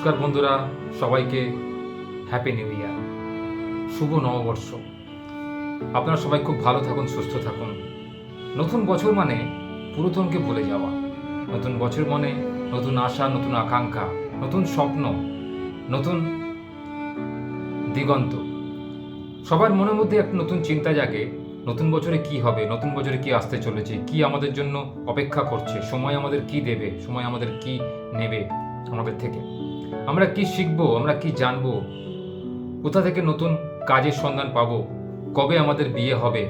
নমস্কার বন্ধুরা, সবাইকে হ্যাপি নিউ ইয়ার শুভ নববর্ষ। আপনারা সবাই খুব ভালো থাকুন, সুস্থ থাকুন। নতুন বছর মানে পুরাতনকে ভুলে যাওয়া। নতুন বছর মানে নতুন আশা, নতুন আকাঙ্ক্ষা, নতুন স্বপ্ন, নতুন দিগন্ত। সবার মনের মধ্যে একটা নতুন চিন্তা জাগে, নতুন বছরে কি হবে, নতুন বছরে কি আসতে চলেছে, কি আমাদের জন্য অপেক্ষা করছে, সময় আমাদের কি দেবে, সময় আমাদের কি নেবে আমাদের থেকে। আমরা কি শিখব, আমরা কি জানব? কোথা থেকে নতুন কাজের সন্ধান পাবো? কবে আমাদের বিয়ে হবে?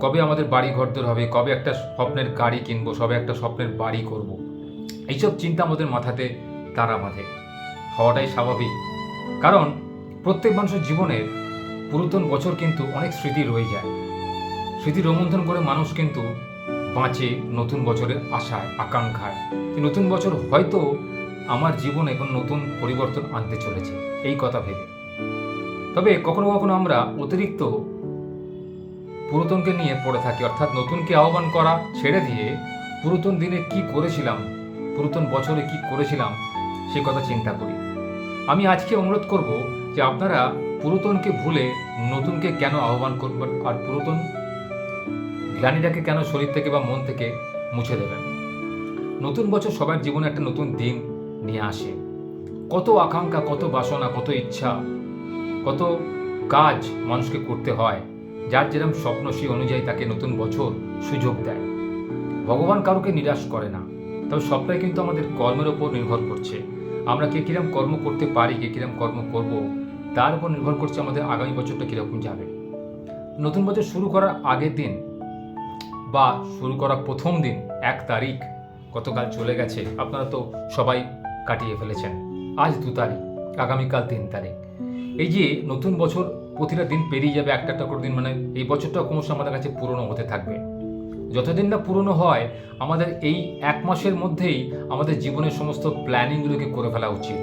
কবে আমাদের বাড়ি ঘরদোর হবে? কবে একটা স্বপ্নের গাড়ি কিনবো, সবে একটা স্বপ্নের বাড়ি করব। এইসব চিন্তা আমাদের মাথাতে, তারা বাঁধে। হওয়াটাই স্বাভাবিক। কারণ প্রত্যেক মানুষের জীবনের পুরাতন বছর কিন্তু অনেক স্মৃতি রয়ে যায়। স্মৃতি রোমন্থন করে মানুষ কিন্তু বাঁচে নতুন বছরের আশায়, আকাঙ্ক্ষায়। নতুন বছর হয়তো আমার জীবনে এখন নতুন পরিবর্তন আনতে চলেছে, এই কথা ভেবে। তবে কখনো কখনো আমরা অতিরিক্ত পুরাতনকে নিয়ে পড়ে থাকি, অর্থাৎ নতুনকে আহ্বান করা ছেড়ে দিয়ে পুরাতন দিনে কি করেছিলাম, পুরাতন বছরে কি করেছিলাম, সে কথা চিন্তা করি। আমি আজকে অনুরোধ করব যে আপনারা পুরাতনকে ভুলে নতুনকে কেন আহ্বান করবেন আর পুরাতন গ্লানিটাকে কেন শরীর থেকে বা মন থেকে মুছে দেবেন? নতুন বছর সবার জীবনে একটা নতুন দিন নিয়ে আসে। কত আকাঙ্ক্ষা, কত বাসনা, কত ইচ্ছা, কত কাজ মানুষকে করতে হয়, যার যেরকম স্বপ্ন সেই অনুযায়ী তাকে নতুন বছর সুযোগ দেয়। ভগবান কাউকে নিরাশ করে না। তবে সবটাই কিন্তু আমাদের কর্মের ওপর নির্ভর করছে। আমরা কে কিরম কর্ম করতে পারি, কে কিরম কর্ম করব, তার উপর নির্ভর করছে আমাদের আগামী বছরটা কীরকম যাবে। নতুন বছর শুরু করার আগের দিন বা শুরু করার প্রথম দিন, এক তারিখ, গতকাল চলে গেছে। আপনারা তো সবাই কাটিয়ে ফেলেছেন। আজ দু তারিখ, আগামীকাল তিন তারিখ। এই যে নতুন বছর, প্রতিটা দিন পেরিয়ে যাবে একটা একটা করে দিন মানে এই বছরটা ক্রমশ আমাদের কাছে পুরনো হতে থাকবে। যতদিন না পুরনো হয়, আমাদের এই এক মাসের মধ্যেই আমাদের জীবনের সমস্ত প্ল্যানিংগুলোকে করে ফেলা উচিত।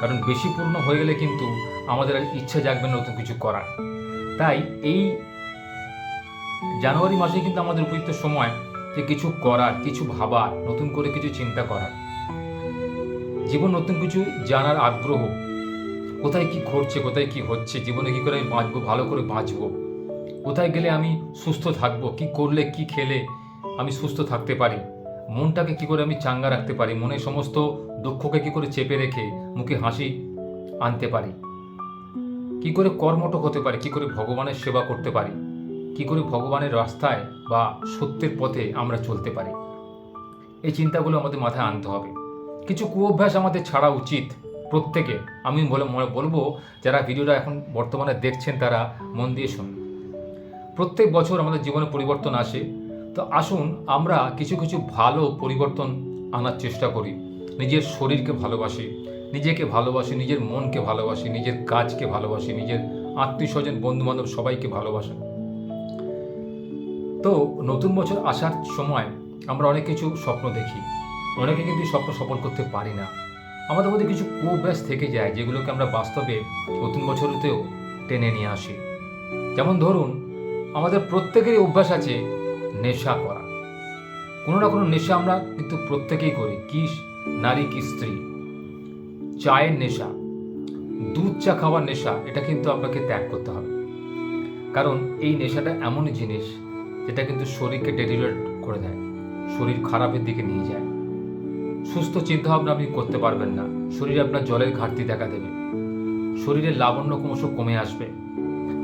কারণ বেশি পুরনো হয়ে গেলে কিন্তু আমাদের আর ইচ্ছা জাগবে নতুন কিছু করার। তাই এই জানুয়ারি মাসে কিন্তু আমাদের উপযুক্ত সময় যে কিছু করার, কিছু ভাবার, নতুন করে কিছু চিন্তা করার। জীবন নতুন কিছু জানার আগ্রহ। কোথায় কি ঘটছে, কোথায় কি হচ্ছে, জীবনে কি করে আমি বাঁচবো, ভালো করে বাঁচবো? কোথায় গেলে আমি সুস্থ থাকব, কি করলে, কি খেলে আমি সুস্থ থাকতে পারি? মনটাকে কি করে আমি চাঙ্গা রাখতে পারি? মনে সমস্ত দুঃখকে কি করে চেপে রেখে মুখে হাসি আনতে পারি? কি করে কর্মটক হতে পারি? কি করে ভগবানের সেবা করতে পারি? কি করে ভগবানের রাস্তায় বা সত্যের পথে আমরা চলতে পারি? এই চিন্তাগুলো আমাদের মাথায় আনতে হবে। কিছু কুঅভ্যাস আমাদের ছাড়া উচিত প্রত্যেকে। আমি বলে, মনে বলব, যারা ভিডিওটা এখন বর্তমানে দেখছেন তারা মন দিয়ে শুনুন। প্রত্যেক বছর আমাদের জীবনে পরিবর্তন আসে। তো আসুন, আমরা কিছু কিছু ভালো পরিবর্তন আনার চেষ্টা করি। নিজের শরীরকে ভালোবাসি, নিজেকে ভালোবাসি, নিজের মনকে ভালোবাসি, নিজের কাজকে ভালোবাসি, নিজের আত্মীয় স্বজন বন্ধু বান্ধব সবাইকে ভালোবাসা। তো নতুন বছর আসার সময় আমরা অনেক কিছু স্বপ্ন দেখি। অনেকে কিন্তু স্বপ্ন সফল করতে পারি না। আমাদের মধ্যে কিছু কুঅভ্যাস থেকে যায়, যেগুলোকে আমরা বাস্তবে নতুন বছরতেও টেনে নিয়ে আসি। যেমন ধরুন, আমাদের প্রত্যেকেরই অভ্যাস আছে নেশা করা। কোনো না কোনো নেশা আমরা কিন্তু প্রত্যেকেই করি কি নারী, কি স্ত্রী। চায়ের নেশা, দুধ চা খাওয়ার নেশা, এটা কিন্তু আপনাকে ত্যাগ করতে হবে। কারণ এই নেশাটা এমনই জিনিস, যেটা কিন্তু শরীরকে ডেডিলেট করে দেয়, শরীর খারাপের দিকে নিয়ে যায়। সুস্থ চিন্তাভাবনা আপনি করতে পারবেন না। শরীরে আপনার জলের ঘাটতি দেখা দেবে। শরীরের লাবণ্য ক্রমশ কমে আসবে।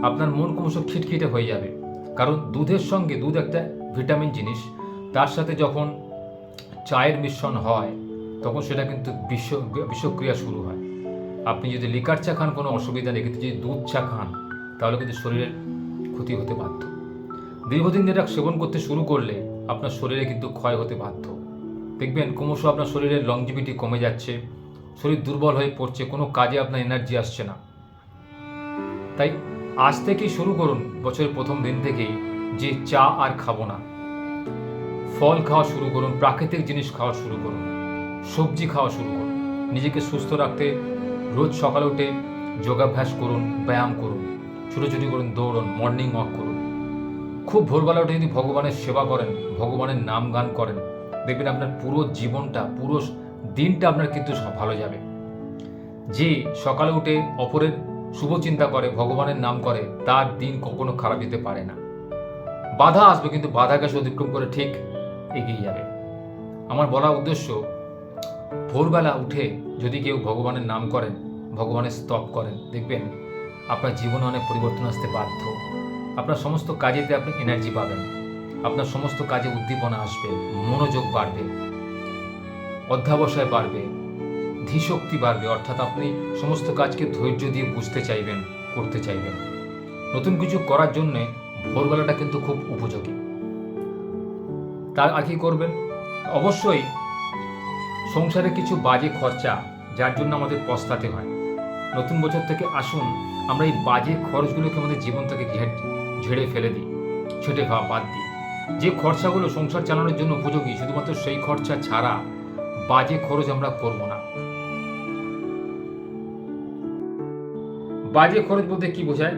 আপনার মন ক্রমশ খিটখিটে হয়ে যাবে। কারণ দুধের সঙ্গে দুধ একটা ভিটামিন জিনিস। তার সাথে যখন চায়ের মিশ্রণ হয়, তখন সেটা কিন্তু বিষ বিষক্রিয়া শুরু হয়। আপনি যদি লিকার চা খান, কোনো অসুবিধা নেই। কিন্তু যদি দুধ চা খান, তাহলে কিন্তু শরীরের ক্ষতি হতে বাধ্য। দীর্ঘদিন ধরে সেবন করতে শুরু করলে আপনার শরীরে কিন্তু ক্ষয় হতে বাধ্য। দেখবেন ক্রমশ আপনার শরীরের লংজিভিটি কমে যাচ্ছে, শরীর দুর্বল হয়ে পড়ছে, কোনো কাজে আপনার এনার্জি আসছে না। তাই আজ থেকেই শুরু করুন বছরের প্রথম দিন থেকেই যে চা আর খাব না। ফল খাওয়া শুরু করুন, প্রাকৃতিক জিনিস খাওয়া শুরু করুন, সবজি খাওয়া শুরু করুন, নিজেকে সুস্থ রাখতে রোজ সকালে উঠে যোগাভ্যাস করুন, ব্যায়াম করুন, ছুটোছুটি করুন, দৌড়ুন মর্নিং ওয়াক করুন। খুব ভোরবেলা উঠে যদি ভগবানের সেবা করেন, ভগবানের নাম গান করেন দেখবেন আপনার পুরো জীবনটা, পুরো দিনটা আপনার কিন্তু ভালো যাবে। যে সকালে উঠে অপরের শুভ চিন্তা করে, ভগবানের নাম করে, তার দিন কখনো খারাপ যেতে পারে না। বাধা আসবে কিন্তু বাধাকে সে অতিক্রম করে ঠিক এগিয়ে যাবে। আমার বলা উদ্দেশ্য, ভোরবেলা উঠে যদি কেউ ভগবানের নাম করেন, ভগবানের স্তব করেন, দেখবেন আপনার জীবনে অনেক পরিবর্তন আসতে বাধ্য। আপনার সমস্ত কাজেতে আপনি এনার্জি পাবেন। আপনার সমস্ত কাজে উদ্দীপনা আসবে, মনোযোগ বাড়বে, অধ্যাবসায় বাড়বে, ধীশক্তি বাড়বে, অর্থাৎ আপনি সমস্ত কাজকে ধৈর্য দিয়ে বুঝতে চাইবেন, করতে চাইবেন। নতুন কিছু করার জন্য ভোরবেলাটা কিন্তু খুব উপযোগী। তার আর কি করবেন? অবশ্যই সংসারে কিছু বাজে খরচা, যার জন্য আমাদের পস্তাতে হয়। নতুন বছর থেকে আসুন, আমরা এই বাজে খরচগুলোকে আমাদের জীবন থেকে ঝেড়ে ফেলে দিই, ছেটে ভা বাদ দিই। যে খরচাগুলো সংসার চালানোর জন্য উপযোগী, শুধুমাত্র সেই খরচা ছাড়া বাজে খরচ আমরা করব না। বাজে খরচ বলতে কি বোঝায়?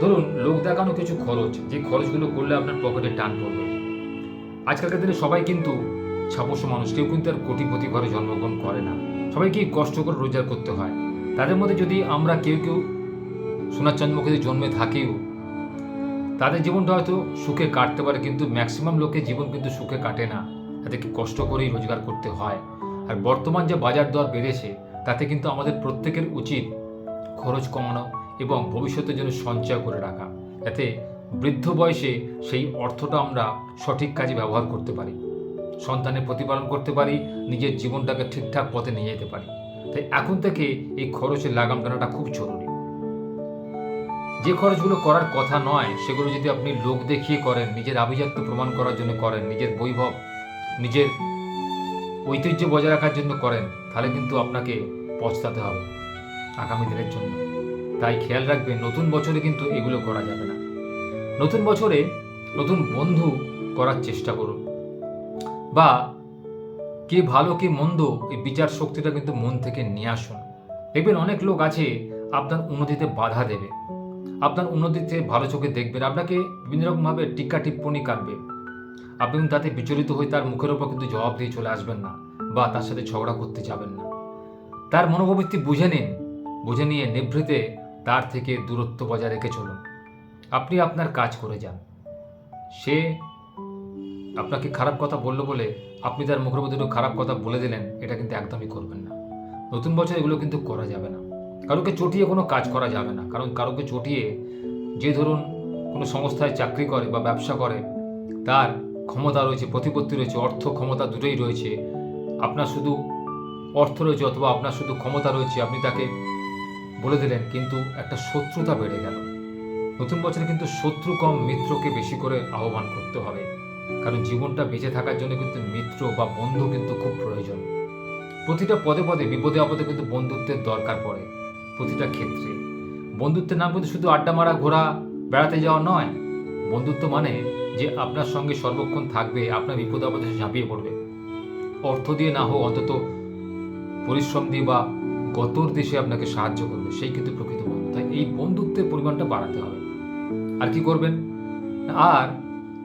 ধরুন, লোক দেখানো কিছু খরচ, যে খরচগুলো করলে আপনার পকেটে টান পড়বে। আজকালকার দিনে সবাই কিন্তু ছাপোষ মানুষ, কেউ কিন্তু আর কোটিপতি ঘরে জন্মগ্রহণ করে না। সবাইকে কষ্ট করে রোজগার করতে হয়। তাদের মধ্যে যদি আমরা কেউ কেউ সোনার চন্দ্রমুখীতে জন্মে থাকিও তাদের জীবনটা হয়তো সুখে কাটতে পারে, কিন্তু ম্যাক্সিমাম লোকের জীবন কিন্তু সুখে কাটে না। তাদেরকে কষ্ট করেই রোজগার করতে হয়? আর বর্তমান যে বাজার দর বেড়েছে, তাতে কিন্তু আমাদের প্রত্যেকের উচিত খরচ কমানো এবং ভবিষ্যতের জন্য সঞ্চয় করে রাখা। যাতে বৃদ্ধ বয়সে সেই অর্থটা আমরা সঠিক কাজে ব্যবহার করতে পারি। সন্তানের প্রতিপালন করতে পারি, নিজের জীবনটাকে ঠিকঠাক পথে নিয়ে যেতে পারি। তাই এখন থেকে এই খরচের লাগাম টানাটা খুব জরুরি। যে খরচগুলো করার কথা নয়, সেগুলো যদি আপনি লোক দেখিয়ে করেন, নিজের আভিজাত্য প্রমাণ করার জন্য করেন, নিজের বৈভব, নিজের ঐতিহ্য বজায় রাখার জন্য করেন, তাহলে কিন্তু আপনাকে পস্তাতে হবে আগামী দিনের জন্য। তাই খেয়াল রাখবেন, নতুন বছরে কিন্তু এগুলো করা যাবে না। নতুন বছরে নতুন বন্ধু করার চেষ্টা করুন। বা কে ভালো, কে মন্দ, এই বিচার শক্তিটা কিন্তু মন থেকে নিয়ে আসুন। দেখবেন অনেক লোক আছে আপনার উন্নতিতে বাধা দেবে। আপনার উন্নতিতে ভালো চোখে দেখবেন। আপনাকে বিভিন্ন রকমভাবে টিকা টিপ্পণী কাটবে। আপনি তাতে বিচলিত হয়ে তার মুখের ওপর কিন্তু জবাব দিয়ে চলে আসবেন না বা তার সাথে ঝগড়া করতে যাবেন না। তার মনোভাবৃত্তি বুঝে নিন, বুঝে নিয়ে নিভৃতে তার থেকে দূরত্ব বজায় রেখে চলুন। আপনি আপনার কাজ করে যান। সে আপনাকে খারাপ কথা বলল বলে আপনি তার মুখের মধ্যে খারাপ কথা বলে দিলেন, এটা কিন্তু একদমই করবেন না। নতুন বছর এগুলো কিন্তু করা যাবে না। কারোকে চটিয়ে কোনো কাজ করা যাবে না। কারণ কারোকে চটিয়ে যে ধরুন কোনো সংস্থায় চাকরি করে বা ব্যবসা করে, তার ক্ষমতা রয়েছে, প্রতিপত্তি রয়েছে, অর্থ ক্ষমতা দুটোই রয়েছে। আপনার শুধু অর্থ রয়েছে অথবা আপনার শুধু ক্ষমতা রয়েছে, আপনি তাকে বলে দিলেন, কিন্তু একটা শত্রুতা বেড়ে গেল। নতুন বছরে কিন্তু শত্রু কম, মিত্রকে বেশি করে আহ্বান করতে হবে। কারণ জীবনটা বেঁচে থাকার জন্য কিন্তু মিত্র বা বন্ধু কিন্তু খুব প্রয়োজন। প্রতিটা পদে পদে, বিপদে আপদে কিন্তু বন্ধুত্বের দরকার পড়ে। প্রতিটা ক্ষেত্রে। বন্ধুত্বের নাম কিন্তু শুধু আড্ডা মারা, ঘোরা, বেড়াতে যাওয়া নয়। বন্ধুত্ব মানে যে আপনার সঙ্গে সর্বক্ষণ থাকবে, আপনার বিপদ আপদে ঝাঁপিয়ে পড়বে। অর্থ দিয়ে না হোক, অন্তত পরিশ্রম দিয়ে বা গতর দেশে আপনাকে সাহায্য করবে। সেই কিন্তু প্রকৃত বন্ধু। তাই এই বন্ধুত্বের পরিমাণটা বাড়াতে হবে। আর কি করবেন? আর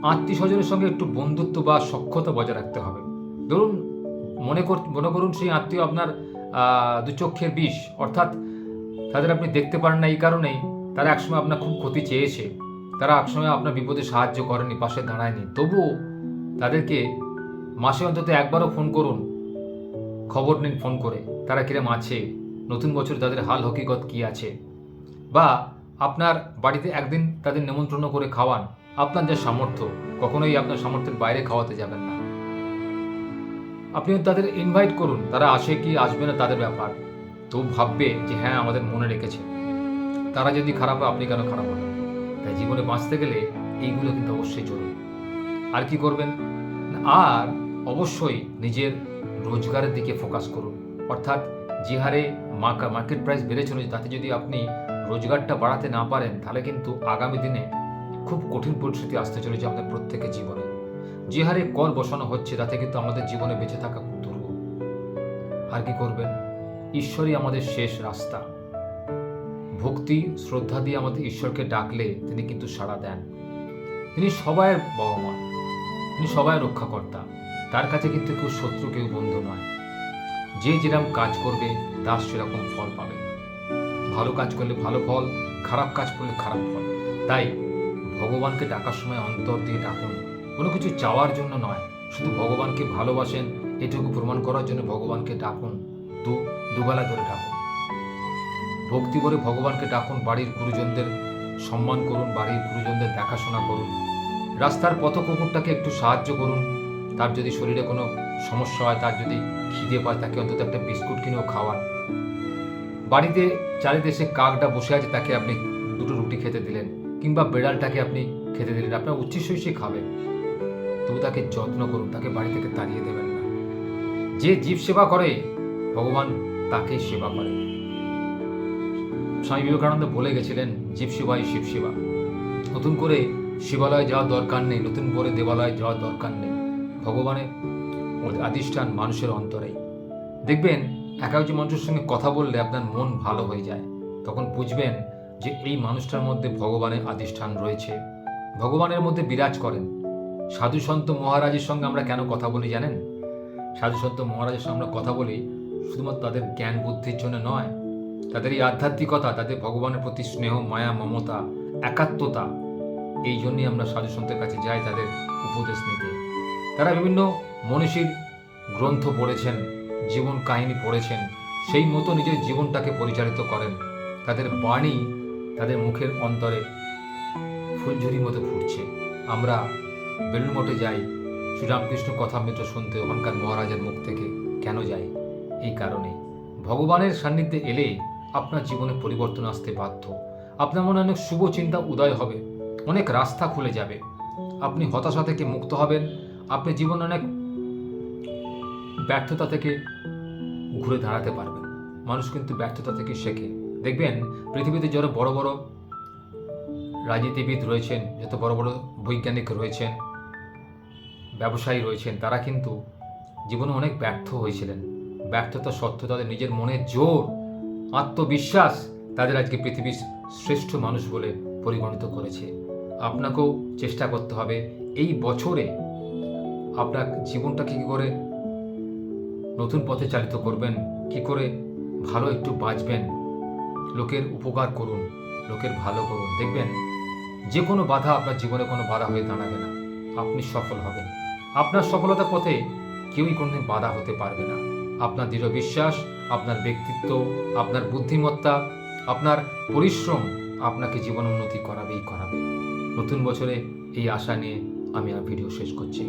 আত্মীয় স্বজনের সঙ্গে একটু বন্ধুত্ব বা সক্ষতা বজায় রাখতে হবে। ধরুন, মনে কর, মনে করুন সেই আত্মীয় আপনার দুচক্ষের বিষ, অর্থাৎ তাদের আপনি দেখতে পারেন না এই কারণেই। তারা একসময় আপনার খুব ক্ষতি চেয়েছে। তারা একসময় আপনার বিপদে সাহায্য করেনি, পাশে দাঁড়ায়নি। তবুও তাদেরকে মাসে অন্তত একবারও ফোন করুন। খবর নিন ফোন করে। তারা কিরম আছে? নতুন বছর তাদের হাল হকিকত কি আছে? বা আপনার বাড়িতে একদিন তাদের নিমন্ত্রণ করে খাওয়ান। আপনার যা সামর্থ্য, কখনোই আপনার সামর্থ্যের বাইরে খাওয়াতে যাবেন না। আপনি তাদের ইনভাইট করুন। তারা আসে কি আসবে না তাদের ব্যাপার। তো ভাববে যে হ্যাঁ আমাদের মনে রেখেছে। তারা যদি খারাপ হয়, আপনি কেন খারাপ হবেন? তাই জীবনে বাঁচতে গেলে এইগুলো কিন্তু অবশ্যই জরুরি। আর কি করবেন? আর অবশ্যই নিজের রোজগারের দিকে ফোকাস করুন। অর্থাৎ যে হারে মার্কেট প্রাইস বেড়ে চলেছে তাতে যদি আপনি রোজগারটা বাড়াতে না পারেন, তাহলে কিন্তু আগামী দিনে খুব কঠিন পরিস্থিতি আসতে চলেছে আমাদের প্রত্যেকের জীবনে। যে হারে কর বসানো হচ্ছে, তাতে কিন্তু আমাদের জীবনে বেঁচে থাকা খুব দুর্গ আর কি করবেন? ঈশ্বরই আমাদের শেষ রাস্তা। ভক্তি, শ্রদ্ধা দিয়ে আমাদের ঈশ্বরকে ডাকলে তিনি কিন্তু সাড়া দেন। তিনি সবাইয়ের বাবা মা তিনি সবাই রক্ষাকর্তা। তার কাছে কিন্তু কেউ শত্রু, কেউ বন্ধু নয়। যে যেরকম কাজ করবে, তার সেরকম ফল পাবে। ভালো কাজ করলে ভালো ফল, খারাপ কাজ করলে খারাপ ফল। তাই ভগবানকে ডাকার সময় অন্তর দিয়ে ডাকুন। কোনো কিছু চাওয়ার জন্য নয়। শুধু ভগবানকে ভালোবাসেন, এটুকু প্রমাণ করার জন্য ভগবানকে ডাকুন। দু দুবেলা ধরে ডাকুন ভক্তি করে ভগবানকে ডাকুন, বাড়ির গুরুজনদের সম্মান করুন, বাড়ির গুরুজনদের দেখাশোনা করুন। রাস্তার পথ কুকুরটাকে একটু সাহায্য করুন। তার যদি শরীরে কোনো সমস্যা হয়, তার যদি খিদে পায়, তাকে অন্তত একটা বিস্কুট কিনেও খাওয়ান। বাড়িতে চারিদেশে কাকটা বসে আছে, তাকে আপনি দুটো রুটি খেতে দিলেন কিংবা বেড়ালটাকে আপনি খেতে দিলেন। আপনার সে খাবে। তবু তাকে যত্ন করুন, তাকে বাড়ি থেকে তাড়িয়ে দেবেন না। যে জীব সেবা করে, ভগবান তাকেই সেবা করে। স্বামী বিবেকানন্দ বলে গেছিলেন, জীব সেবাই শিব সেবা। নতুন করে শিবালয়ে যাওয়ার দরকার নেই, নতুন করে দেবালয়ে যাওয়ার দরকার নেই। ভগবানের আদিষ্ঠান মানুষের অন্তরেই। দেখবেন একাউজি মানুষের সঙ্গে কথা বললে আপনার মন ভালো হয়ে যায়। তখন বুঝবেন যে এই মানুষটার মধ্যে ভগবানের আদিষ্ঠান রয়েছে। ভগবানের মধ্যে বিরাজ করেন। সাধু সন্ত মহারাজের সঙ্গে আমরা কেন কথা বলি জানেন? সাধু সন্ত মহারাজের সঙ্গে আমরা কথা বলি শুধুমাত্র তাদের জ্ঞান বুদ্ধির জন্য নয়, তাদের এই আধ্যাত্মিকতা, তাদের ভগবানের প্রতি স্নেহ, মায়া, মমতা, একাত্মতা, এই জন্যই আমরা সাধু সন্তের কাছে যাই, তাদের উপদেশ নিতে। তারা বিভিন্ন মনীষীর গ্রন্থ পড়েছেন, জীবন কাহিনী পড়েছেন, সেই মতো নিজের জীবনটাকে পরিচালিত করেন। তাদের বাণী তাদের মুখের অন্তরে ফুলঝুরি মতো ফুটছে। আমরা বেলুন মঠে যাই, শ্রীরামকৃষ্ণ কথা কথামৃত শুনতে, ওখানকার মহারাজের মুখ থেকে কেন যাই? এই কারণে ভগবানের সান্নিধ্যে এলে আপনার জীবনে পরিবর্তন আসতে বাধ্য। আপনার মনে অনেক শুভ চিন্তা উদয় হবে, অনেক রাস্তা খুলে যাবে। আপনি হতাশা থেকে মুক্ত হবেন, আপনি জীবনে অনেক ব্যর্থতা থেকে ঘুরে দাঁড়াতে পারবেন। মানুষ কিন্তু ব্যর্থতা থেকে শেখে। দেখবেন, পৃথিবীতে যারা বড় বড় রাজনীতিবিদ রয়েছেন, যত বড় বড় বৈজ্ঞানিক রয়েছেন, ব্যবসায়ী রয়েছেন, তারা কিন্তু জীবনে অনেক ব্যর্থ হয়েছিলেন। ব্যর্থতা সত্ত্বেও তাদের নিজের মনের জোর, আত্মবিশ্বাস তাদের আজকে পৃথিবীর শ্রেষ্ঠ মানুষ বলে পরিগণিত করেছে। আপনাকেও চেষ্টা করতে হবে এই বছরে আপনার জীবনটাকে কী করে নতুন পথে চালিত করবেন, কি করে ভালো একটু বাঁচবেন, লোকের উপকার করুন, লোকের ভালো করুন। দেখবেন যে কোনো বাধা আপনার জীবনে কোনো বাধা হয়ে দাঁড়াবে না। আপনি সফল হবেন। আপনার সফলতার পথে কেউই কোনোদিন বাধা হতে পারবে না। আপনার দৃঢ় বিশ্বাস, আপনার ব্যক্তিত্ব, আপনার বুদ্ধিমত্তা, আপনার পরিশ্রম আপনাকে জীবন উন্নতি করাবেই করাবে। নতুন বছরে এই আশা নিয়ে আমি আর ভিডিও শেষ করছি।